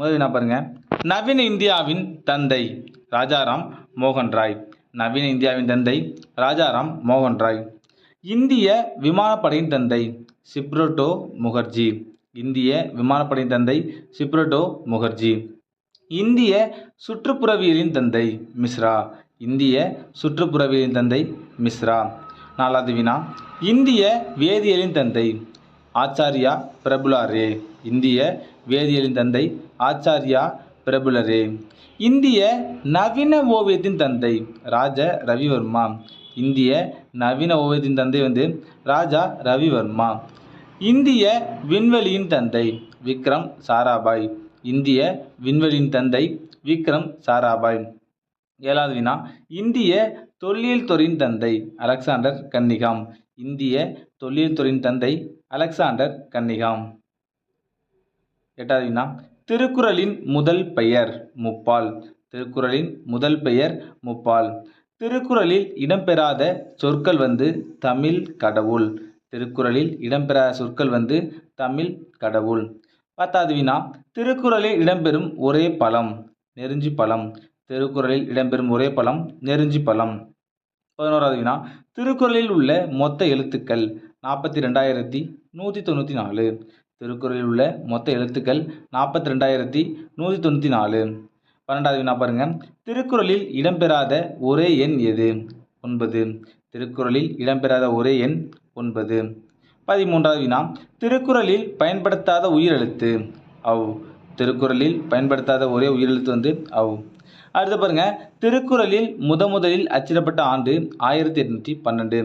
முதல் வினா பாருங்க? நவீன இந்தியாவின் தந்தை ராஜாராம் மோகன் ராய் நவீன இந்தியாவின் தந்தை ராஜாராம் மோகன் ராய் இந்திய விமானப்படையின் தந்தை சிப்ரோட்டோ முகர்ஜி. இந்திய விமானப்படையின் தந்தை சிப்ரோட்டோ முகர்ஜி. இந்திய சுற்றுப்புறவியலின் தந்தை மிஸ்ரா. இந்திய சுற்றுப்புறவியலின் தந்தை மிஸ்ரா. நாலாவது வினா. இந்திய வேதியியலின் தந்தை ஆச்சாரியா பிரபுலாரே. இந்திய வேதியியலின் தந்தை ஆச்சாரியா பிரபுலரே. இந்திய நவீன ஓவியத்தின் தந்தை ராஜ ரவிவர்மா. இந்திய நவீன ஓவியத்தின் தந்தை வந்து ராஜா ரவிவர்மா. இந்திய விண்வெளியின் தந்தை விக்ரம் சாராபாய். இந்திய விண்வெளியின் தந்தை விக்ரம் சாராபாய். ஏழாவது வினா. இந்திய தொல்லியல் துறையின் தந்தை அலெக்சாண்டர் கன்னிகாம். இந்திய தொல்லியல் துறையின் தந்தை அலெக்சாண்டர் கன்னிகாம். எட்டாவது திருக்குறளின் முதல் பெயர் முப்பால். திருக்குறளின் முதல் பெயர் முப்பால். திருக்குறளில் இடம்பெறாத சொற்கள் வந்து தமிழ் கடவுள். திருக்குறளில் இடம்பெறாத சொற்கள் வந்து தமிழ் கடவுள். பத்தாவது வினா திருக்குறளில் இடம்பெறும் ஒரே பழம் நெருஞ்சி பழம். திருக்குறளில் இடம்பெறும் ஒரே பழம் நெருஞ்சி பழம். பதினோராவது வினா திருக்குறளில் உள்ள மொத்த எழுத்துக்கள் நாற்பத்தி ரெண்டாயிரத்தி நூற்றி தொண்ணூற்றி நாலு. திருக்குறளில் உள்ள மொத்த எழுத்துக்கள் நாற்பத்தி ரெண்டாயிரத்தி நூற்றி தொண்ணூற்றி நாலு. பன்னெண்டாவது வினா பாருங்க. திருக்குறளில் இடம்பெறாத ஒரே எண் எது? ஒன்பது. திருக்குறளில் இடம்பெறாத ஒரே எண் ஒன்பது. பதிமூன்றாவது வினா. திருக்குறளில் பயன்படுத்தாத உயிரெழுத்து. அவ் திருக்குறளில் பயன்படுத்தாத ஒரே உயிரெழுத்து வந்து அவ் அடுத்து பாருங்க. திருக்குறளில் முத முதலில் அச்சிடப்பட்ட ஆண்டு ஆயிரத்தி எட்நூற்றி பன்னெண்டு.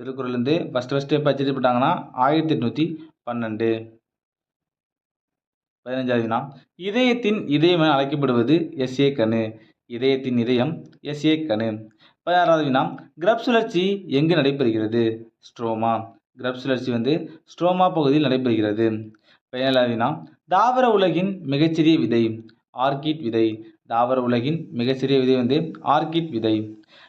திருக்குறள் வந்து ஃபஸ்ட்டு ஃபஸ்ட்டு எப்போ அச்சிடப்பட்டாங்கன்னா ஆயிரத்தி எட்நூற்றி பன்னெண்டு. பதினஞ்சாவது வினா இதயத்தின் இதயம் என அழைக்கப்படுவது எஸ் ஏ கணு இதயத்தின் இதயம் எஸ் ஏ கணு பதினாறாவது வினா கிரப் சுழற்சி எங்கு நடைபெறுகிறது? ஸ்ட்ரோமா. கிரப் சுழற்சி வந்து ஸ்ட்ரோமா பகுதியில் நடைபெறுகிறது. பதினேழாவது வினா தாவர உலகின் மிகச்சிறிய விதை ஆர்கிட் விதை. தாவர உலகின் மிகச்சிறிய விதை வந்து ஆர்கிட் விதை.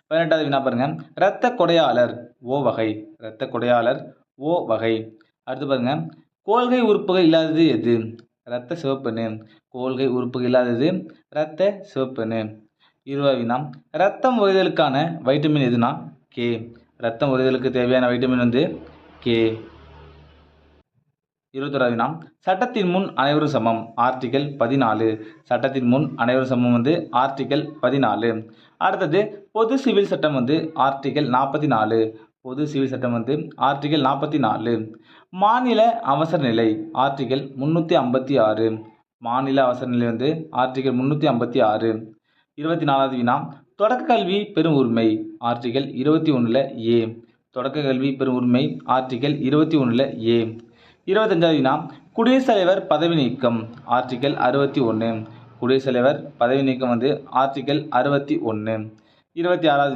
பதினெட்டாவது வினா பாருங்க. இரத்த கொடையாளர் ஓ வகை. இரத்த கொடையாளர் ஓ வகை. அடுத்து பாருங்க. கோள்கை உறுப்புகள் இல்லாதது எது? இரத்த சிவப்பெண்ணு கோள்கை உறுப்புகள் இல்லாதது இரத்த சிவப்பெண்ணு இருபது வினா. ரத்தம் உறைதலுக்கான வைட்டமின் எதுனா? கே. ரத்தம் உறைதலுக்கு தேவையான வைட்டமின் வந்து கே. இருபத்தொறாவது வினா சட்டத்தின் முன் அனைவரும் சமம். ஆர்டிகல் பதினாலு. சட்டத்தின் முன் அனைவரும் சமம் வந்து ஆர்டிகல் பதினாலு. அடுத்தது பொது சிவில் சட்டம் வந்து ஆர்டிகல் நாற்பத்தி நாலு பொது சிவில் சட்டம் வந்து ஆர்டிகல் நாற்பத்தி நாலு மாநில அவசர நிலை ஆர்டிகல் முந்நூற்றி ஐம்பத்தி ஆறு. மாநில அவசர நிலை வந்து ஆர்டிகல் முந்நூற்றி ஐம்பத்தி ஆறு. இருபத்தி நாலாவது வினா தொடக்க கல்வி பெரும் உரிமை ஆர்டிகல் இருபத்தி ஒன்றில் ஏ. தொடக்க கல்வி பெரும் உரிமை ஆர்டிகல் இருபத்தி ஒன்றில் ஏ. இருபத்தஞ்சாவது வினா குடியரசுத் தலைவர் பதவி நீக்கம் ஆர்டிக்கல் அறுபத்தி ஒன்று குடியரசுத் தலைவர் பதவி நீக்கம் வந்து ஆர்டிக்கல் அறுபத்தி ஒன்று இருபத்தி ஆறாவது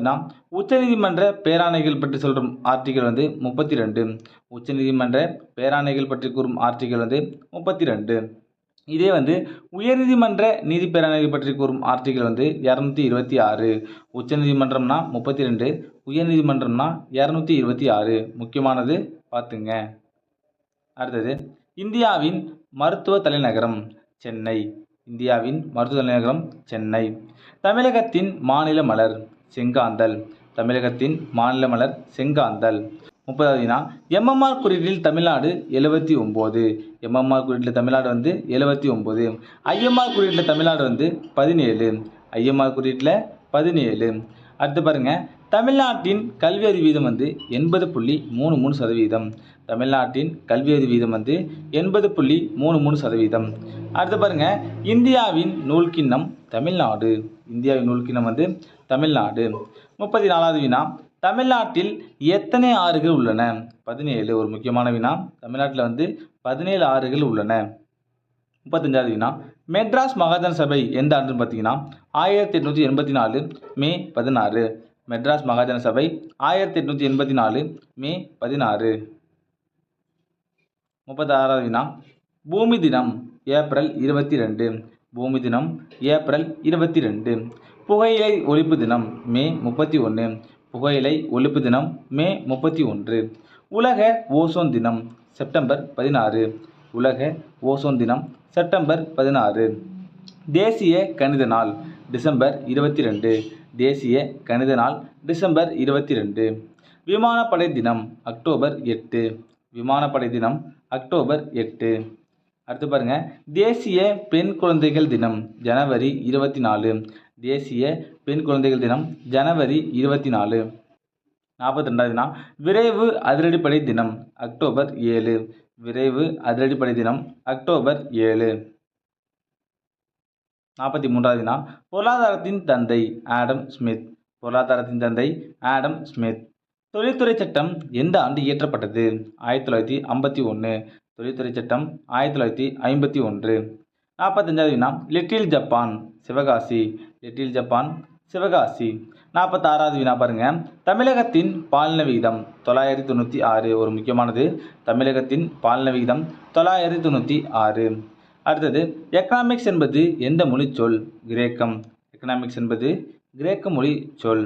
உச்சநீதிமன்ற பேராணைகள் பற்றி சொல்லும் ஆர்டிக்கல் வந்து முப்பத்தி ரெண்டு. உச்சநீதிமன்ற பேராணைகள் பற்றி கூறும் ஆர்டிக்கல் வந்து முப்பத்தி ரெண்டு. இதே வந்து உயர்நீதிமன்ற நீதி பேராணைகள் பற்றி கூறும் ஆர்டிக்கல் வந்து இரநூத்தி இருபத்தி ஆறு. உச்சநீதிமன்றம்னா முப்பத்தி ரெண்டு உயர்நீதிமன்றம்னா இரநூத்தி இருபத்தி ஆறு. முக்கியமானது பார்த்துங்க. அடுத்தது இந்தியாவின் மருத்துவ தலைநகரம் சென்னை. இந்தியாவின் மருத்துவ தலைநகரம் சென்னை. தமிழகத்தின் மாநில மலர் செங்காந்தல். தமிழகத்தின் மாநில மலர் செங்காந்தல். முப்பதாவதுனா எம்எம்ஆர் குறியீட்டில் தமிழ்நாடு எழுபத்தி ஒம்பது. எம்எம்ஆர் குறியீட்டில் தமிழ்நாடு வந்து எழுபத்தி ஒம்பது. ஐஎம்ஆர் குறியீட்டில் தமிழ்நாடு வந்து பதினேழு. ஐஎம்ஆர் குறியீட்டில் பதினேழு. அடுத்து பாருங்கள் தமிழ்நாட்டின் கல்வியறிவு வீதம் வந்து எண்பது புள்ளி மூணு மூணு சதவீதம். தமிழ்நாட்டின் கல்வியறிவு வீதம் வந்து எண்பது புள்ளி மூணு மூணு சதவீதம். அடுத்து பாருங்க இந்தியாவின் நூல்கிண்ணம் தமிழ்நாடு. இந்தியாவின் நூல்கிண்ணம் வந்து தமிழ்நாடு. முப்பத்தி நாலாவது வினா தமிழ்நாட்டில் எத்தனை ஆறுகள் உள்ளன? பதினேழு ஒரு முக்கியமான வினா. தமிழ்நாட்டில் வந்து பதினேழு ஆறுகள் உள்ளன. முப்பத்தஞ்சாவது வினா மெட்ராஸ் மகாஜன் சபை எந்த ஆண்டுன்னு பார்த்தீங்கன்னா ஆயிரத்தி எட்நூற்றி எண்பத்தி நாலு மே பதினாறு. மெட்ராஸ் மகாஜன சபை ஆயிரத்தி எட்நூற்றி எண்பத்தி நாலு மே பதினாறு. முப்பத்தாறாவது வினா பூமி தினம் ஏப்ரல் இருபத்தி ரெண்டு பூமி தினம் ஏப்ரல் இருபத்தி ரெண்டு புகையிலை ஒழிப்பு தினம் மே முப்பத்தி ஒன்று புகையிலை ஒழிப்பு தினம் மே முப்பத்தி ஒன்று. உலக ஓசோன் தினம் செப்டம்பர் பதினாறு. உலக ஓசோன் தினம் செப்டம்பர் பதினாறு. தேசிய கணித நாள் டிசம்பர் இருபத்தி ரெண்டு தேசிய கணித நாள் டிசம்பர் இருபத்தி ரெண்டு விமானப்படை தினம் அக்டோபர் எட்டு. விமானப்படை தினம் அக்டோபர் எட்டு. அடுத்து பாருங்க. தேசிய பெண் குழந்தைகள் தினம் ஜனவரி இருபத்தி நாலு தேசிய பெண் குழந்தைகள் தினம் ஜனவரி இருபத்தி நாலு நாற்பத்தி ரெண்டாவது தினம் விரைவு அதிரடிப்படை தினம் அக்டோபர் ஏழு. விரைவு அதிரடிப்படை தினம் அக்டோபர் ஏழு. நாற்பத்தி மூன்றாவது வினா பொருளாதாரத்தின் தந்தை ஆடம் ஸ்மித். பொருளாதாரத்தின் தந்தை ஆடம் ஸ்மித். தொழில்துறை சட்டம் எந்த ஆண்டு இயற்றப்பட்டது? ஆயிரத்தி தொள்ளாயிரத்தி ஐம்பத்தி ஒன்று. தொழில்துறை சட்டம் ஆயிரத்தி தொள்ளாயிரத்தி ஐம்பத்தி ஒன்று. நாற்பத்தஞ்சாவது வினா little Japan Sivakasi. Little Japan Sivakasi. நாற்பத்தாறாவது வினா பாருங்க. தமிழகத்தின் பாலின விகிதம் தொள்ளாயிரத்தி தொண்ணூற்றி ஆறு. ஒரு முக்கியமானது. தமிழகத்தின் பாலின விகிதம் தொள்ளாயிரத்தி தொண்ணூற்றி ஆறு. அடுத்தது எக்கனாமிக்ஸ் என்பது எந்த மொழிச்சொல் கிரேக்கம். எக்கனாமிக்ஸ் என்பது கிரேக்க மொழி சொல்.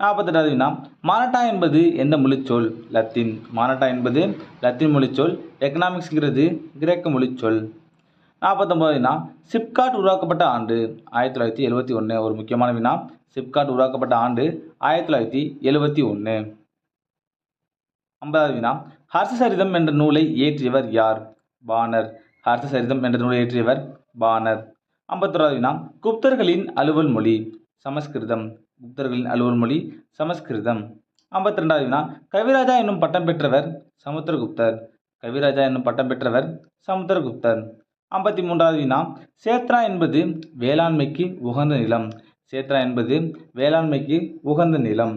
நாற்பத்தெட்டாவது வினா மானட்டா என்பது எந்த மொழிச்சொல் லத்தீன். மானட்டா என்பது லத்தீன் மொழிச்சொல் எக்கனாமிக்ஸ்ங்கிறது கிரேக்க மொழிச்சொல் நாற்பத்தொம்பது வினா சிப்காட் உருவாக்கப்பட்ட ஆண்டு. ஆயிரத்தி தொள்ளாயிரத்தி எழுபத்தி ஒன்று ஒரு முக்கியமான வினா. சிப்காட் உருவாக்கப்பட்ட ஆண்டு ஆயிரத்தி தொள்ளாயிரத்தி எழுபத்தி ஒன்று ஐம்பதாவது வினா ஹர்ஷசரிதம் என்ற நூலை இயற்றியவர் யார்? பானர் ஹர்ஷசரிதம் என்ற நூலை இயற்றியவர் பானர் ஐம்பத்தொராவது வினா. குப்தர்களின் அலுவல் மொழி சமஸ்கிருதம். குப்தர்களின் அலுவல் மொழி சமஸ்கிருதம். ஐம்பத்தி ரெண்டாவது வினா. கவிராஜா என்னும் பட்டம் பெற்றவர் சமுத்திரகுப்தர். கவிராஜா என்னும் பட்டம் பெற்றவர் சமுத்திரகுப்தர். ஐம்பத்தி மூன்றாவது வினா. சேத்ரா என்பது வேளாண்மைக்கு உகந்த நிலம். சேத்ரா என்பது வேளாண்மைக்கு உகந்த நிலம்.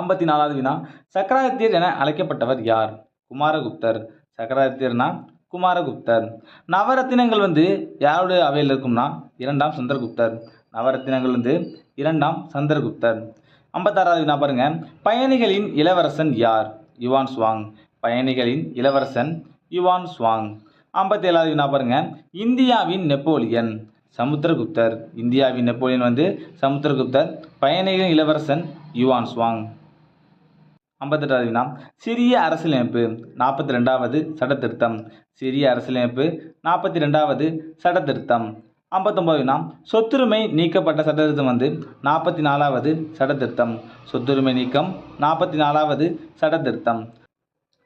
ஐம்பத்தி நாலாவது வினா. சக்கராதித்யர் என அழைக்கப்பட்டவர் யார்? குமாரகுப்தர். சக்கராதித்யர்னா குமாரகுப்தர். நவரத்தினங்கள் வந்து யாருடைய அவையில் இருக்கும்னா இரண்டாம் சந்திரகுப்தர். நவரத்தினங்கள் வந்து இரண்டாம் சந்திரகுப்தர். ஐம்பத்தாறாவது வினா பாருங்க. பயணிகளின் இளவரசன் யார்? Yuan Chwang. பயணிகளின் இளவரசன் யுவான் சுவாங். ஐம்பத்தேழாவது வினா பாருங்க. இந்தியாவின் நெப்போலியன் சமுத்திரகுப்தர். இந்தியாவின் நெப்போலியன் வந்து சமுத்திரகுப்தர். பயணிகளின் இளவரசன் யுவான் சுவாங். ஐம்பத்தெட்டாவது வினா சிறிய அரசியலமைப்பு நாற்பத்தி ரெண்டாவது சட்டத்திருத்தம். சிறிய அரசியலமைப்பு நாற்பத்தி ரெண்டாவது சட்டத்திருத்தம். ஐம்பத்தொம்போது ஐம்பத்தொம்பது வினா சொத்துரிமை நீக்கப்பட்ட சட்டத்திருத்தம் வந்து நாற்பத்தி நாலாவது சட்டத்திருத்தம். சொத்துரிமை நீக்கம் நாற்பத்தி நாலாவது சட்டத்திருத்தம்.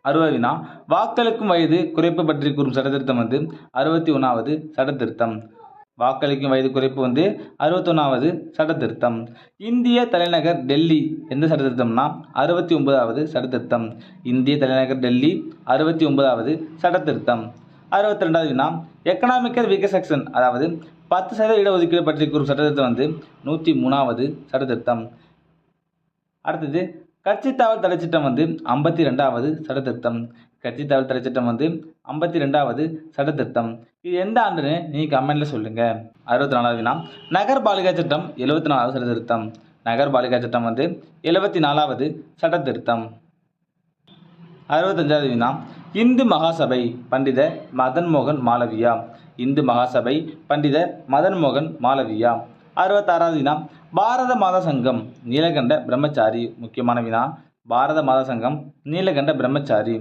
அறுபது வினா. வாக்களிக்கும் வயது குறைப்பு பற்றி கூறும் சட்டத்திருத்தம் வந்து அறுபத்தி ஒன்றாவது சட்டத்திருத்தம். வாக்களிக்கும் வயது குறைப்பு வந்து அறுபத்தொன்னாவது சட்டத்திருத்தம். இந்திய தலைநகர் டெல்லி எந்த சட்டத்திருத்தம்னா? அறுபத்தி ஒன்பதாவது சட்டத்திருத்தம். இந்திய தலைநகர் டெல்லி அறுபத்தி ஒன்பதாவது சட்டத்திருத்தம். அறுபத்தி ரெண்டாவது வினா எக்கனாமிக்கல் வீக்கர் செக்ஷன் அதாவது பத்து சதவீத இடஒதுக்கீடு பற்றி கூறும் சட்டத்திருத்தம் வந்து நூற்றி மூணாவது சட்டத்திருத்தம். அடுத்தது கட்சி தாவல் தடை சட்டம் வந்து ஐம்பத்தி ரெண்டாவது சட்டத்திருத்தம். கட்சி தாவல் திரைச்சட்டம் சட்டம் வந்து ஐம்பத்தி ரெண்டாவது சட்டத்திருத்தம் இது எந்த ஆண்டுன்னு நீங்கள் கமெண்டில் சொல்லுங்கள் அறுபத்தி நாலாவது வினா. நகர் பாலிகா சட்டம் எழுபத்தி நாலாவது சட்டத்திருத்தம் நகர் பாலிகா சட்டம் வந்து எழுபத்தி நாலாவது சட்டத்திருத்தம் அறுபத்தஞ்சாவது வினா. இந்து மகாசபை பண்டித மதன் மோகன் மாளவியா. இந்து மகாசபை பண்டித மதன் மோகன் மாளவியா. அறுபத்தாறாவது வினா. பாரத மாதா சங்கம் நீலகண்ட பிரம்மச்சாரி. முக்கியமான வினா. பாரத மாதா சங்கம் நீலகண்ட பிரம்மச்சாரி.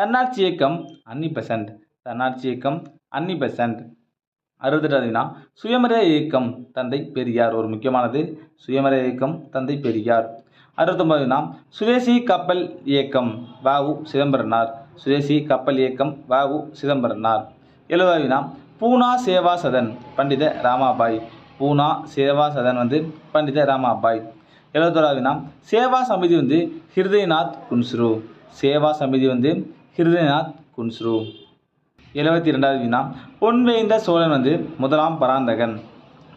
தன்னாட்சி இயக்கம் அன்னி பெசன்ட் தன்னாட்சி இயக்கம் அன்னி பெசன்ட் அறுபத்தெட்டாவது சுயமரியாதை இயக்கம் தந்தை பெரியார். ஒரு முக்கியமானது சுயமரியாதை இயக்கம் தந்தை பெரியார். அறுபத்தொம்பது சுதேசி கப்பல் இயக்கம். வாவு சிதம்பரனார். சுதேசி கப்பல் இயக்கம். வாவு சிதம்பரனார். எழுபதுனா பூனா சேவா சதன் பண்டித ராமாபாய். பூனா சேவா சதன் வந்து பண்டித ராமாபாய். எழுபத்தோராவது சேவா சமிதி வந்து ஹிருதயநாத் குன்ஸ்ரு சேவா சமிதி வந்து ஹிருதயநாத் குன்ஸ்ரு. எழுபத்தி ரெண்டாவது வினா பொன்வேய்ந்த சோழன் வந்து முதலாம் பராந்தகன்.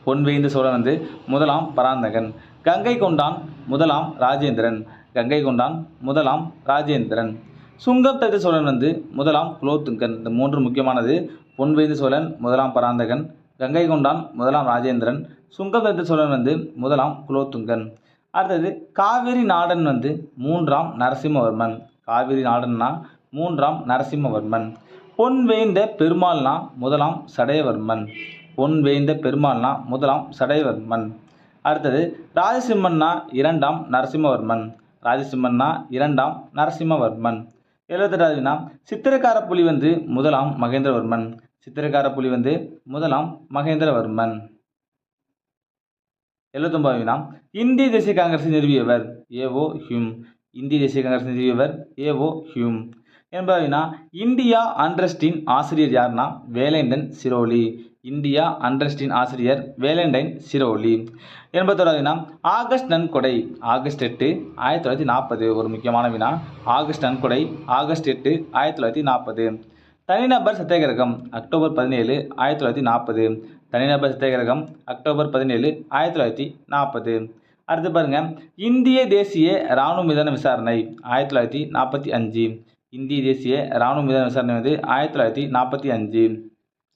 பொன்வேய்ந்த சோழன் வந்து முதலாம் பராந்தகன். கங்கை கொண்டான் முதலாம் ராஜேந்திரன். கங்கை கொண்டான் முதலாம் ராஜேந்திரன். சுங்கம் தத்த சோழன் வந்து முதலாம் குலோத்துங்கன். இந்த மூன்று முக்கியமானது பொன்வேய்ந்த சோழன் முதலாம் பராந்தகன் கங்கை கொண்டான் முதலாம் ராஜேந்திரன் சுங்கம் தத்த சோழன் வந்து முதலாம் குலோத்துங்கன். அடுத்தது காவிரி நாடன் வந்து மூன்றாம் நரசிம்மவர்மன். காவிரி நாடன்னா மூன்றாம் நரசிம்மவர்மன். பொன் வேய்ந்த பெருமாள்னா முதலாம் சடையவர்மன். பொன் வேய்ந்த பெருமாள்னா முதலாம் சடையவர்மன். அடுத்தது ராஜசிம்மன்னா இரண்டாம் நரசிம்மவர்மன். ராஜசிம்மன்னா இரண்டாம் நரசிம்மவர்மன். எழுபத்தெட்டாவதுனா சித்திரக்கார புலி வந்து முதலாம் மகேந்திரவர்மன். சித்திரக்கார புலி வந்து முதலாம் மகேந்திரவர்மன். எழுபத்தொன்பது வினா இந்திய தேசிய காங்கிரஸை நிறுவியவர் ஏஓ ஹியூம் இந்திய தேசிய காங்கிரஸ் நிறுவியவர் ஏஓ ஹியூம். என்பதுனா வினா இந்தியா அண்ட்ரஸ்டின் ஆசிரியர் யார்னா? வேலண்டன் சிரோலி. இந்தியா அண்ட்ரஸ்டின் ஆசிரியர் வேலண்டைன் சிரோலி. எண்பத்தோராது வினா ஆகஸ்ட் நன்கொடை ஆகஸ்ட் எட்டு ஆயிரத்தி தொள்ளாயிரத்தி நாற்பது. ஒரு முக்கியமான வினா ஆகஸ்ட் நன்கொடை ஆகஸ்ட் எட்டு ஆயிரத்தி தொள்ளாயிரத்தி நாற்பது. தனிநபர் சத்தியாகிரகம் அக்டோபர் பதினேழு ஆயிரத்தி தொள்ளாயிரத்தி நாற்பது. தனிநபர் சத்தியாகிரகம் அக்டோபர் பதினேழு ஆயிரத்தி தொள்ளாயிரத்தி நாற்பது. அடுத்து பாருங்க. இந்திய தேசிய இராணுவ மீதான விசாரணை ஆயிரத்தி தொள்ளாயிரத்தி நாற்பத்தி அஞ்சு. இந்திய தேசிய இராணுவ மீதான விசாரணை வந்து ஆயிரத்தி தொள்ளாயிரத்தி நாற்பத்தி அஞ்சு.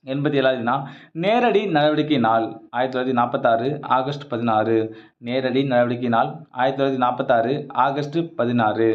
எண்பத்தி ஏழாவதுனா நேரடி நடவடிக்கை நாள் ஆயிரத்தி தொள்ளாயிரத்தி நாற்பத்தாறு ஆகஸ்ட் பதினாறு. நேரடி நடவடிக்கை நாள் ஆயிரத்தி தொள்ளாயிரத்தி நாற்பத்தாறு ஆகஸ்ட் பதினாறு.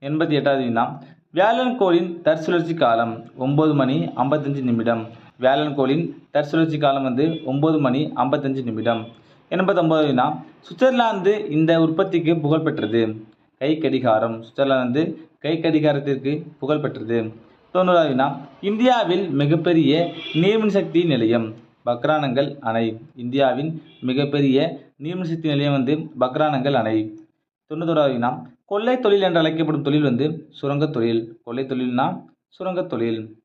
எண்பத்தி எட்டாவது வினா வியாழன் தற்சுழற்சி காலம் ஒம்பது மணி ஐம்பத்தஞ்சு நிமிடம். வியாழன் கோளின் தற்சுழற்சி காலம் வந்து ஒம்பது மணி ஐம்பத்தஞ்சு நிமிடம். எண்பத்தொம்பது வினா சுவிட்சர்லாந்து இந்த உற்பத்திக்கு புகழ்பெற்றது கை கடிகாரம் சுவிட்சர்லாந்து கை கடிகாரத்திற்கு புகழ்பெற்றது தொண்ணூறாவதுனா இந்தியாவில் மிகப்பெரிய நீர்மின் சக்தி நிலையம் பக்ரானங்கள் அணை. இந்தியாவின் மிகப்பெரிய நீர்மின் சக்தி நிலையம் வந்து பக்ரானங்கள் அணை. தொண்ணூத்தோராவது கொள்ளை தொழில் என்று அழைக்கப்படும் தொழில் வந்து சுரங்கத் தொழில். கொள்ளை தொழில்னா சுரங்கத் தொழில்.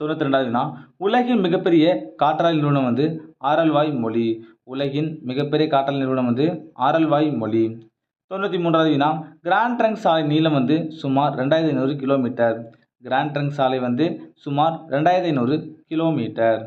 தொண்ணூற்றி ரெண்டாவதுனா உலகின் மிகப்பெரிய காற்றாலை நிறுவனம் வந்து ஆரல்வாய் மொழி. உலகின் மிகப்பெரிய காற்றல் நிறுவனம் வந்து ஆரல்வாய் மொழி. தொண்ணூற்றி மூன்றாவது வினா. கிராண்ட் ட்ரங்க் சாலை நீளம் வந்து சுமார் ரெண்டாயிரத்தி ஐநூறு கிலோமீட்டர். கிராண்ட் ட்ரங்க் சாலை வந்து சுமார் ரெண்டாயிரத்தி ஐநூறு கிலோமீட்டர்.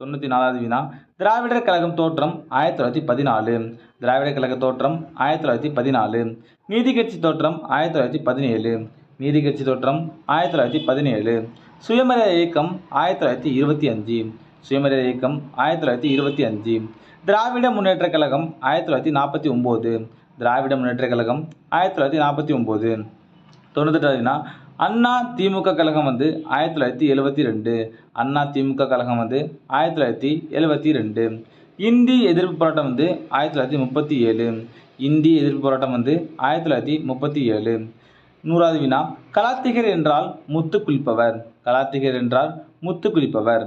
தொண்ணூற்றி நாலாவது வினா. திராவிடர் கழகம் தோற்றம் ஆயிரத்தி தொள்ளாயிரத்தி பதினாலு. திராவிடர் கழக தோற்றம் ஆயிரத்தி தொள்ளாயிரத்தி பதினாலு. நீதி கட்சி தோற்றம் ஆயிரத்தி தொள்ளாயிரத்தி பதினேழு. நீதி கட்சி தோற்றம் ஆயிரத்தி தொள்ளாயிரத்தி பதினேழு. சுயமரியாதை இயக்கம் ஆயிரத்தி தொள்ளாயிரத்தி இருபத்தி அஞ்சு. சுயமரியாதை இயக்கம் ஆயிரத்தி தொள்ளாயிரத்தி இருபத்தி அஞ்சு. திராவிட முன்னேற்றக் கழகம் ஆயிரத்தி தொள்ளாயிரத்தி நாற்பத்தி ஒம்பது. திராவிட முன்னேற்றக் கழகம் ஆயிரத்தி தொள்ளாயிரத்தி நாற்பத்தி ஒம்பது. தொண்ணூத்தெட்டாவதுனா அண்ணா திமுக கழகம் வந்து ஆயிரத்தி தொள்ளாயிரத்தி எழுபத்தி ரெண்டு. அண்ணா திமுக கழகம் வந்து ஆயிரத்தி தொள்ளாயிரத்தி எழுபத்தி ரெண்டு. இந்தி எதிர்ப்பு போராட்டம் வந்து ஆயிரத்தி தொள்ளாயிரத்தி முப்பத்தி ஏழு. இந்தி எதிர்ப்பு போராட்டம் வந்து ஆயிரத்தி தொள்ளாயிரத்தி முப்பத்தி ஏழு. நூறாவது வினா கலாத்திகர் என்றால் முத்து குளிப்பவர் கலாத்திகர் என்றால் முத்து குளிப்பவர்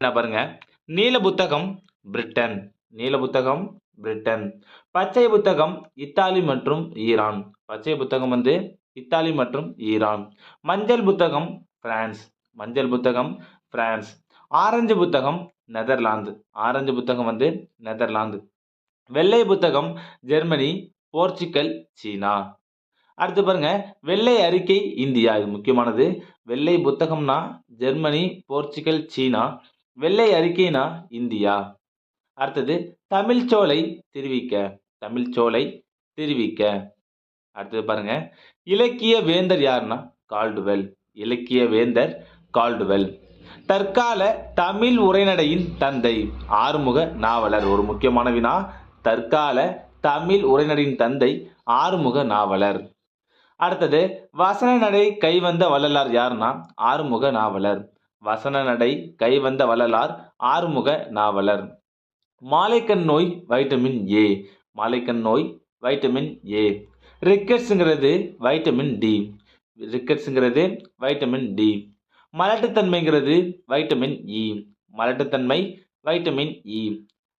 என்ன பாருங்க? நீல புத்தகம் பிரிட்டன். நீல புத்தகம் பிரிட்டன். பச்சை புத்தகம் இத்தாலி மற்றும் ஈரான். பச்சை புத்தகம் வந்து இத்தாலி மற்றும் ஈரான். மஞ்சள் புத்தகம் பிரான்ஸ். மஞ்சள் புத்தகம் பிரான்ஸ். ஆரஞ்சு புத்தகம் நெதர்லாந்து. ஆரஞ்சு புத்தகம் வந்து நெதர்லாந்து. வெள்ளை புத்தகம் ஜெர்மனி போர்ச்சுக்கல் சீனா. அடுத்து பாருங்க வெள்ளை அறிக்கை இந்தியா. இது முக்கியமானது. வெள்ளை புத்தகம்னா ஜெர்மனி போர்ச்சுகல் சீனா. வெள்ளை அறிக்கைனா இந்தியா. அடுத்தது தமிழ்ச்சோலை திருவிக்க. தமிழ்ச்சோலை திருவிக்க. அடுத்தது பாருங்க இலக்கிய வேந்தர் யாருன்னா கால்டுவெல். இலக்கிய வேந்தர் கால்டுவெல். தற்கால தமிழ் உரைநடையின் தந்தை ஆறுமுக நாவலர். ஒரு முக்கியமான வினா தற்கால தமிழ் உரைநடையின் தந்தை ஆறுமுக நாவலர். அடுத்தது வசன நடை கைவந்த வள்ளலார் யாருன்னா ஆறுமுக நாவலர். வசன நடை கைவந்த வள்ளலார் ஆறுமுக நாவலர். மாலைக்கண் நோய் வைட்டமின் ஏ மாலைக்கண் நோய் வைட்டமின் ஏ. ரிக்கெட்ஸுங்கிறது வைட்டமின் டி. ரிக்கெட்ஸுங்கிறது வைட்டமின் டி. மலட்டுத்தன்மைங்கிறது வைட்டமின் இ. மலட்டுத்தன்மை வைட்டமின் இ.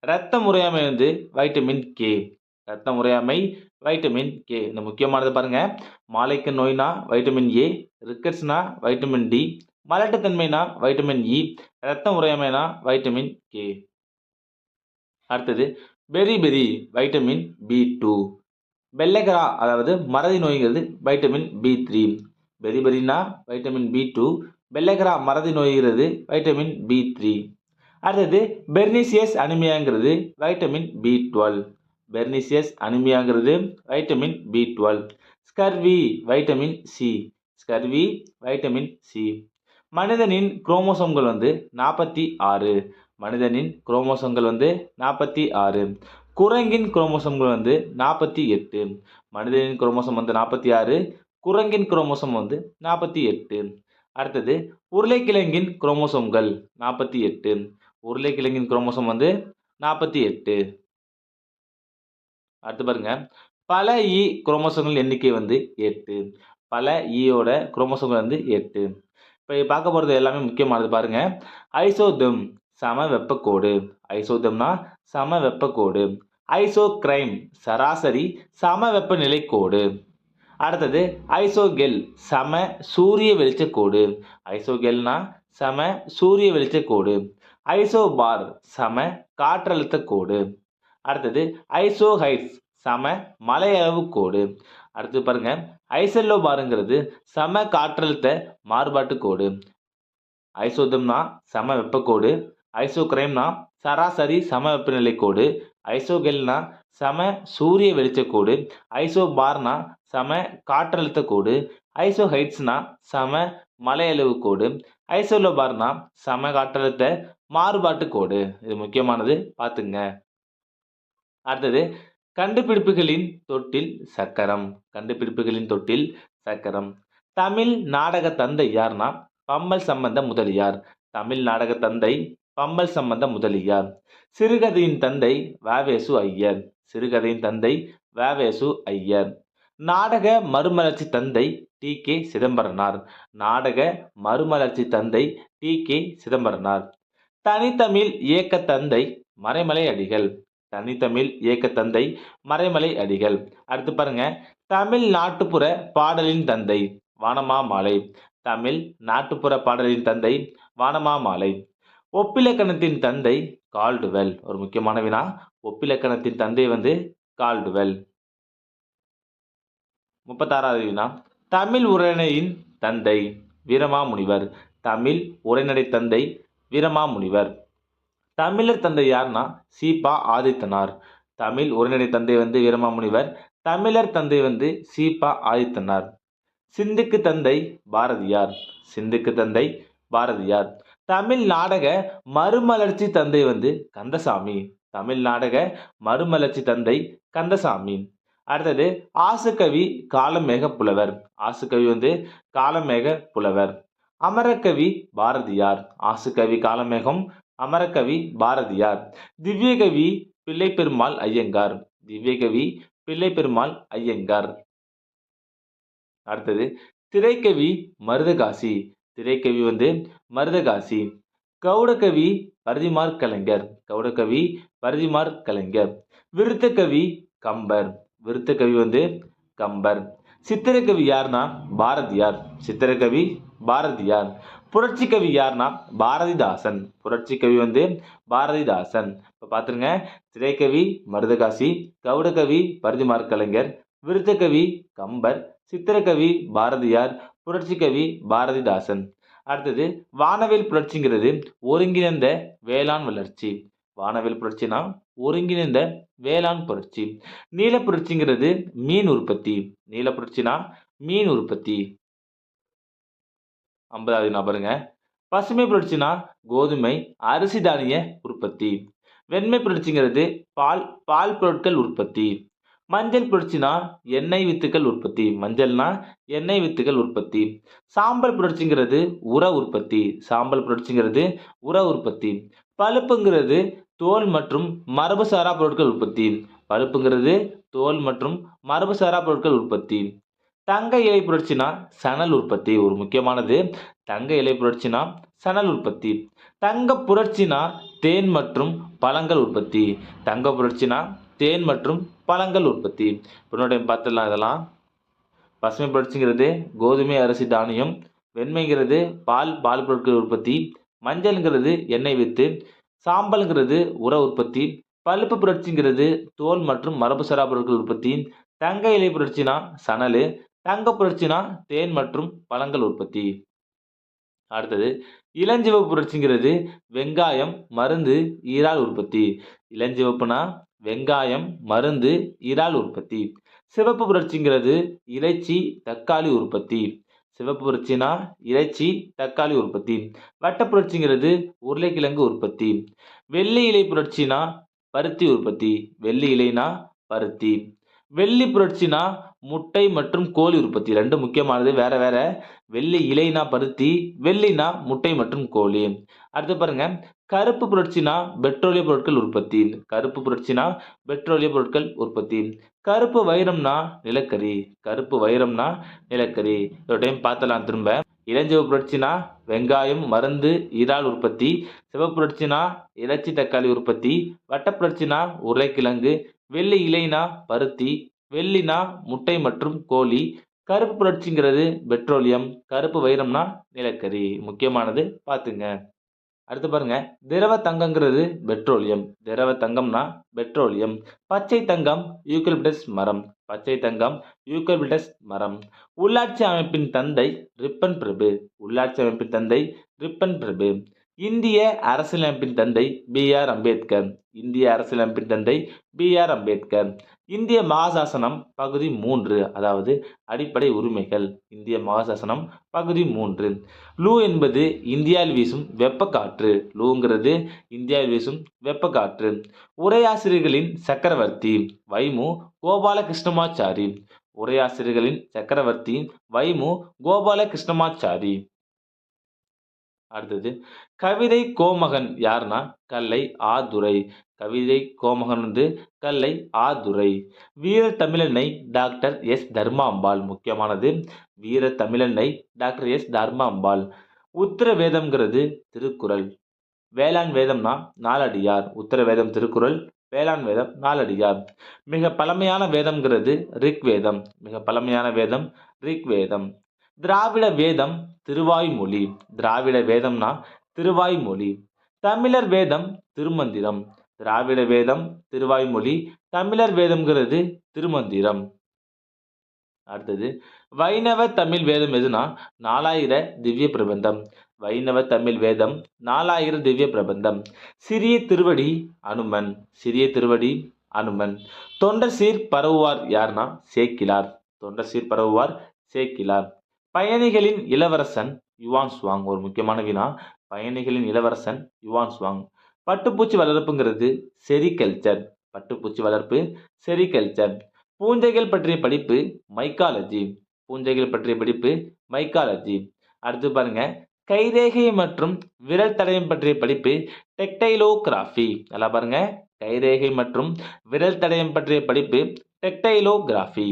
இரத்த முறையாமை வந்து வைட்டமின் கே. இரத்த முறையாமை வைட்டமின் கே. இந்த முக்கியமானது பாருங்க. மாலைக்கு நோய்னா வைட்டமின் ஏ ரிக்கெட்ஸ்னா வைட்டமின் டி. மலட்டுத்தன்மைனா வைட்டமின் இ ரத்தம் உரையமைனா வைட்டமின் கே அடுத்தது பெரி பெரி வைட்டமின் பி டூ வெள்ளைக்கரா அதாவது மறதி நோய்ங்கிறது வைட்டமின் பி த்ரீ பெரி பெரினா வைட்டமின் பி டூ வெள்ளைக்கரா மறதி நோய்கிறது வைட்டமின் பி த்ரீ அடுத்தது பெர்னிசியஸ் அனிமியாங்கிறது vitamin B twelve pernicious அனிமியாங்கிறது vitamin B twelve scurvy vitamin C scurvy vitamin C மனிதனின் குரோமோசோம்கள் வந்து நாற்பத்தி ஆறு. மனிதனின் குரோமோசோம்கள் வந்து நாற்பத்தி ஆறு. குரங்கின் குரோமோசோம்கள் வந்து நாற்பத்தி எட்டு. மனிதனின் குரோமோசோம் வந்து நாற்பத்தி ஆறு. குரங்கின் குரோமோசோம் வந்து நாற்பத்தி எட்டு. அடுத்தது உருளைக்கிழங்கின் குரோமோசோம்கள் நாற்பத்தி எட்டு. உருளைக்கிழங்கின் குரோமோசோம் வந்து நாற்பத்தி எட்டு. அடுத்து பாருங்க. பல e இ குரோமோசோம்கள் எண்ணிக்கை வந்து எட்டு. பல e ஈயோட குரோமோசோம்கள் வந்து எட்டு. இப்போ பார்க்க போகிறது எல்லாமே முக்கியமானது பாருங்கள் ஐசோதம் சம வெப்பக்கோடு ஐசோதம்னா சம வெப்பக்கோடு ஐசோக்ரைம் சராசரி சம வெப்பநிலை கோடு அடுத்தது ஐசோகெல் சம சூரிய வெளிச்சக்கோடு. ஐசோகெல்னா சம சூரிய வெளிச்சக்கோடு. ஐசோபார் சம காற்றழுத்த கோடு அடுத்தது ஐசோஹைட்ஸ் சம மலையளவு கோடு அடுத்து பாருங்க ஐசெல்லோபாருங்கிறது சம காற்றழுத்த மாறுபாட்டு கோடு ஐசோதம்னா சம வெப்பக்கோடு. ஐசோக்ரைம்னா சராசரி சம வெப்பநிலை கோடு ஐசோகெல்னா சம சூரிய வெளிச்சக்கோடு. ஐசோபார்னா சம காற்றழுத்த கோடு ஐசோஹைட்ஸ்னா சம மலையளவு கோடு ஐசோலோபார்னா சம காற்றழுத்த மாறுபாட்டு கோடு இது முக்கியமானது பார்த்துங்க. அடுத்தது கண்டுபிடிப்புகளின் தொட்டில் சக்கரம். கண்டுபிடிப்புகளின் தொட்டில் சக்கரம். தமிழ் நாடக தந்தை யார்னா? பம்மல் சம்பந்த முதலியார். தமிழ் நாடக தந்தை பம்மல் சம்பந்த முதலியார். சிறுகதையின் தந்தை வாவேசு ஐயர். சிறுகதையின் தந்தை வாவேசு ஐயர். நாடக மறுமலர்ச்சி தந்தை டி கே சிதம்பரனார். நாடக மறுமலர்ச்சி தந்தை டி கே சிதம்பரனார். தனித்தமிழ் இயக்க தந்தை மறைமலை அடிகள் தனித்தமிழ் இயக்க தந்தை மறைமலை அடிகள். அடுத்து பாருங்க. தமிழ் நாட்டுப்புற பாடலின் தந்தை வானமாமாலை. தமிழ் நாட்டுப்புற பாடலின் தந்தை வானமாமாலை. ஒப்பிலக்கணத்தின் தந்தை கால்டுவெல். ஒரு முக்கியமான வினா. ஒப்பிலக்கணத்தின் தந்தை வந்து கால்டுவெல். முப்பத்தாறாவது வினா. தமிழ் உரைநடையின் தந்தை வீரமாமுனிவர். தமிழ் உரைநடை தந்தை வீரமாமுனிவர். தமிழர் தந்தை யாருன்னா சீபா ஆதித்தனார். தமிழ் உரைநடை தந்தை வந்து வீரமாமுனிவர். தமிழர் தந்தை வந்து சீபா ஆதித்தனார். சிந்துக்கு தந்தை பாரதியார். சிந்துக்கு தந்தை பாரதியார். தமிழ் நாடக மறுமலர்ச்சி தந்தை வந்து கந்தசாமி. தமிழ் நாடக மறுமலர்ச்சி தந்தை கந்தசாமி. அடுத்தது ஆசுகவி காலமேக புலவர். ஆசுகவி வந்து காலமேக புலவர். அமரக்கவி பாரதியார். ஆசுகவி காலமேகம் அமரக்கவி பாரதியார். திவ்யகவி பிள்ளை பெருமாள் ஐயங்கார். திவ்யகவி பிள்ளை பெருமாள் ஐயங்கார். அடுத்தது திரைக்கவி மருதகாசி. திரைக்கவி வந்து மருதகாசி. கவுடகவி பரதிமார் கலைஞர். கவுடகவி பரதிமார் கலைஞர். விருத்தகவி கம்பர். விருத்தகவி வந்து கம்பர். சித்திரக்கவி யார்னா? பாரதியார். சித்திரக்கவி பாரதியார். புரட்சி கவி யாருன்னா பாரதிதாசன். புரட்சி கவி வந்து பாரதிதாசன். இப்போ பார்த்துருங்க திரைக்கவி மருதகாசி கவுடகவி பரிதிமார் கலைஞர் விருத்தகவி கம்பர் சித்திரக்கவி பாரதியார் புரட்சி கவி பாரதிதாசன். அடுத்தது வானவில் புரட்சிங்கிறது ஒருங்கிணைந்த வேளாண் வளர்ச்சி. வானவில் புரட்சினா ஒருங்கிணைந்த வேளாண் புரட்சி. நீல புரட்சிங்கிறது மீன் உற்பத்தி. நீல புரட்சினா மீன் உற்பத்தி. ஐம்பதாவது நபருங்க. பசுமை புரட்சினா கோதுமை அரிசி தானிய உற்பத்தி. வெண்மை புரட்சிங்கிறது பால் பால் பொருட்கள் உற்பத்தி. மஞ்சள் புரட்சினா எண்ணெய் வித்துக்கள் உற்பத்தி. மஞ்சள்னா எண்ணெய் வித்துக்கள் உற்பத்தி. சாம்பல் புரட்சிங்கிறது உர உற்பத்தி. சாம்பல் புரட்சிங்கிறது உர உற்பத்தி. பழுப்புங்கிறது தோல் மற்றும் மரபுசாரா பொருட்கள் உற்பத்தி. பழுப்புங்கிறது தோல் மற்றும் மரபுசாரா பொருட்கள் உற்பத்தி. தங்க இலை புரட்சினா சணல் உற்பத்தி ஒரு முக்கியமானது. தங்க இலை புரட்சினா சணல் உற்பத்தி. தங்க புரட்சினா தேன் மற்றும் பழங்கள் உற்பத்தி. தங்க புரட்சினா தேன் மற்றும் பழங்கள் உற்பத்தி. பின்னாடி பார்த்துடலாம் இதெல்லாம். பசுமை புரட்சிங்கிறது கோதுமை அரிசி தானியம். வெண்மைங்கிறது பால் பால் பொருட்கள் உற்பத்தி. மஞ்சள்ங்கிறது எண்ணெய் வித்து. சாம்பல்ங்கிறது உர உற்பத்தி. பழுப்பு புரட்சிங்கிறது தோல் மற்றும் மரபுசாரா பொருட்கள் உற்பத்தி. தங்க இலை புரட்சினா சணல். தங்க புரட்சினா தேன் மற்றும் பழங்கள் உற்பத்தி. அடுத்தது இளஞ்சிவப்பு புரட்சிங்கிறது வெங்காயம் மருந்து ஈரால் உற்பத்தி. இளஞ்சிவப்புனா வெங்காயம் மருந்து இறால் உற்பத்தி. சிவப்பு புரட்சிங்கிறது இறைச்சி தக்காளி உற்பத்தி. சிவப்பு புரட்சினா இறைச்சி தக்காளி உற்பத்தி. வட்ட புரட்சிங்கிறது உருளைக்கிழங்கு உற்பத்தி. வெள்ளி இலை புரட்சினா பருத்தி உற்பத்தி. வெள்ளி இலைனா பருத்தி. வெள்ளி புரட்சினா முட்டை மற்றும் கோழி உற்பத்தி. ரெண்டு முக்கியமானது வேற வேற. வெள்ளி இலைனா பருத்தி வெள்ளினா முட்டை மற்றும் கோழி. அடுத்து பாருங்க. கருப்பு புரட்சினா பெட்ரோலிய பொருட்கள் உற்பத்தி. கருப்பு புரட்சினா பெட்ரோலிய பொருட்கள் உற்பத்தி. கருப்பு வைரம்னா நிலக்கரி. கருப்பு வைரம்னா நிலக்கரி. ஒரு டைம் பார்த்தலாம் திரும்ப. இளஞ்சிவப்பு புரட்சினா வெங்காயம் மருந்து இறால் உற்பத்தி. சிவப்பு புரட்சினா இறைச்சி தக்காளி உற்பத்தி. வட்டப்புரட்சினா உருளைக்கிழங்கு வெள்ளி இலைனா பருத்தி வெள்ளினா முட்டை மற்றும் கோழி. கருப்பு புரட்சிங்கிறது பெட்ரோலியம் கருப்பு வைரம்னா நிலக்கரி. முக்கியமானது பார்த்துங்க. அடுத்து பாருங்க. திரவ தங்கங்கிறது பெட்ரோலியம். திரவ தங்கம்னா பெட்ரோலியம். பச்சை தங்கம் யூக்கலிப்டஸ் மரம். பச்சை தங்கம் யூக்கலிப்டஸ் மரம். உள்ளாட்சி அமைப்பின் தந்தை ரிப்பன் பிரபு. உள்ளாட்சி அமைப்பின் தந்தை ரிப்பன் பிரபு. இந்திய அரசியலமைப்பின் தந்தை பி ஆர் அம்பேத்கர். இந்திய அரசியலமைப்பின் தந்தை பி ஆர் அம்பேத்கர். இந்திய மகாசாசனம் பகுதி மூன்று அதாவது அடிப்படை உரிமைகள். இந்திய மகாசாசனம் பகுதி மூன்று. லூ என்பது இந்தியாவில் வீசும் வெப்பக்காற்று. லூங்கிறது இந்தியாவில் வீசும் வெப்பக்காற்று. உரையாசிரியர்களின் சக்கரவர்த்தி வைமு கோபாலகிருஷ்ணமாச்சாரி. உரையாசிரியர்களின் சக்கரவர்த்தி வைமு கோபால கிருஷ்ணமாச்சாரி அடுத்தது கவிதை கோமகன் யாருன்னா? கல்லை ஆதுரை. கவிதை கோமகன் வந்து கல்லை ஆதுரை. வீர தமிழன்னை டாக்டர் எஸ். தர்மாம்பாள் முக்கியமானது. வீர தமிழன்னை டாக்டர் எஸ். தர்மாம்பாள். உத்தர வேதம்ங்கிறது திருக்குறள். வேளாண் வேதம்னா நாலடியார். உத்தர வேதம் திருக்குறள் வேளாண் வேதம் நாலடியார். மிக பழமையான வேதம்ங்கிறது ரிக் வேதம் மிக பழமையான வேதம் ரிக் வேதம் திராவிட வேதம் திருவாய்மொழி திராவிட வேதம்னா திருவாய்மொழி தமிழர் வேதம் திருமந்திரம். திராவிட வேதம் திருவாய்மொழி தமிழர் வேதம்ங்கிறது திருமந்திரம். அடுத்தது வைணவ தமிழ் வேதம் எதுனா நாலாயிர திவ்ய பிரபந்தம். வைணவ தமிழ் வேதம் நாலாயிர திவ்ய பிரபந்தம். சிறிய திருவடி அனுமன். சிறிய திருவடி அனுமன். தொண்டசீர் பரவுவார் யார்னா சேக்கிலார். தொண்டசீர் பரவுவார் சேக்கிலார். பயணிகளின் இளவரசன் யுவான் சுவாங். ஒரு முக்கியமான வினா. பயணிகளின் இளவரசன் யுவான் சுவாங். பட்டுப்பூச்சி வளர்ப்புங்கிறது செரிகல்ச்சர். பட்டுப்பூச்சி வளர்ப்பு செரிகல்ச்சர். பூஞ்சைகள் பற்றிய படிப்பு மைக்காலஜி. பூஞ்சைகள் பற்றிய படிப்பு மைக்காலஜி. அடுத்து பாருங்க. கைரேகை மற்றும் விரல் தடயம் பற்றிய படிப்பு டெக்டைலோகிராஃபி. நல்லா பாருங்க. கைரேகை மற்றும் விரல் தடயம் பற்றிய படிப்பு டெக்டைலோகிராஃபி.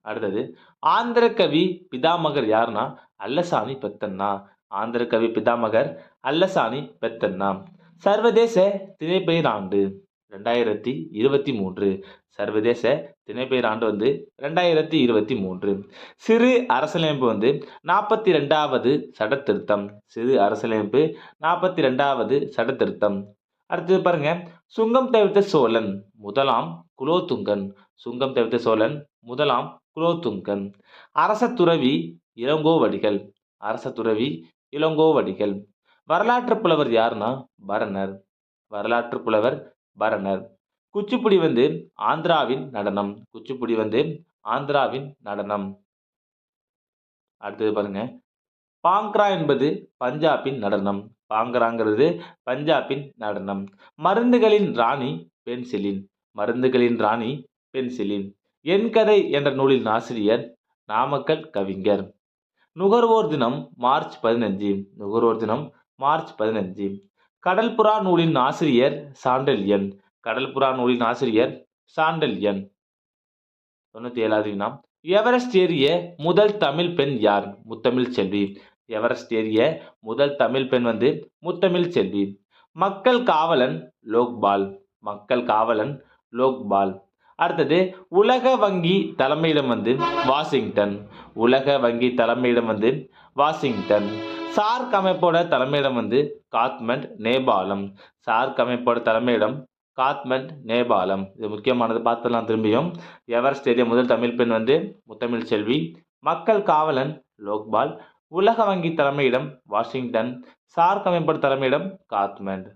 அடுத்தது ஆந்திர கவி பிதாமகர் யாருன்னா? அல்லசாணி பெத்தண்ணா ஆந்திர கவி பிதாமகர் அல்லசாணி பெத்தண்ணா சர்வதேச திணைப்பெயர் ஆண்டு ரெண்டாயிரத்தி இருபத்தி மூன்று. சர்வதேச திணைப்பெயர் ஆண்டு வந்து ரெண்டாயிரத்தி இருபத்தி மூன்று. சிறு அரசியலமைப்பு வந்து நாற்பத்தி ரெண்டாவது சட்டத்திருத்தம். சிறு அரசியலமைப்பு நாற்பத்தி ரெண்டாவது சட்டத்திருத்தம். அடுத்தது பாருங்க. சுங்கம் தவிர்த்த சோழன் முதலாம் குலோத்துங்கன். சுங்கம் தவிர்த்த சோழன் முதலாம் குலோத்துங்கன். அரச துறவி இளங்கோவடிகள் அரச துறவி இளங்கோவடிகள் வரலாற்று புலவர் யாருன்னா பரணர். வரலாற்று புலவர் பரணர். குச்சிப்புடி வந்து ஆந்திராவின் நடனம். குச்சிப்புடி வந்து ஆந்திராவின் நடனம். அடுத்தது பாருங்க. பாங்க்ரா என்பது பஞ்சாபின் நடனம். வாங்குறாங்கிறது பஞ்சாபின் நடனம். மருந்துகளின் ராணி பென்சிலின். மருந்துகளின் ராணி பென்சிலின். என் கதை என்ற நூலின் ஆசிரியர் நாமக்கல் கவிஞர். நுகர்வோர் தினம் மார்ச் பதினஞ்சு. நுகர்வோர் தினம் மார்ச் பதினஞ்சு. கடல்புறா நூலின் ஆசிரியர் சாண்டல்யன். கடல்புறா நூலின் ஆசிரியர் சாண்டல்யன். தொண்ணூற்றி ஏழாவது வினா எவரெஸ்ட் ஏறிய முதல் தமிழ் பெண் யார்? முத்தமிழ் செல்வி. எவரெஸ்ட் ஏறிய முதல் தமிழ் பெண் வந்து முத்தமிழ் செல்வி. மக்கள் காவலன் லோக்பால். மக்கள் காவலன் லோக்பால். அடுத்தது உலக வங்கி தலைமையிடம் வந்து வாஷிங்டன். உலக வங்கி தலைமையிடம் வந்து வாஷிங்டன். சார்க் அமைப்போட தலைமையிடம் வந்து காத்மண்ட் நேபாளம். சார்க் அமைப்போட தலைமையிடம் காத்மண்ட் நேபாளம். இது முக்கியமானது பார்த்துலாம் திரும்பியும். எவரெஸ்ட் ஏறிய முதல் தமிழ் பெண் வந்து முத்தமிழ் செல்வி. மக்கள் காவலன் லோக்பால். உலக வங்கி தலைமையிடம் வாஷிங்டன் சார்க் அமைப்பு தலைமையிடம் காத்மண்ட்.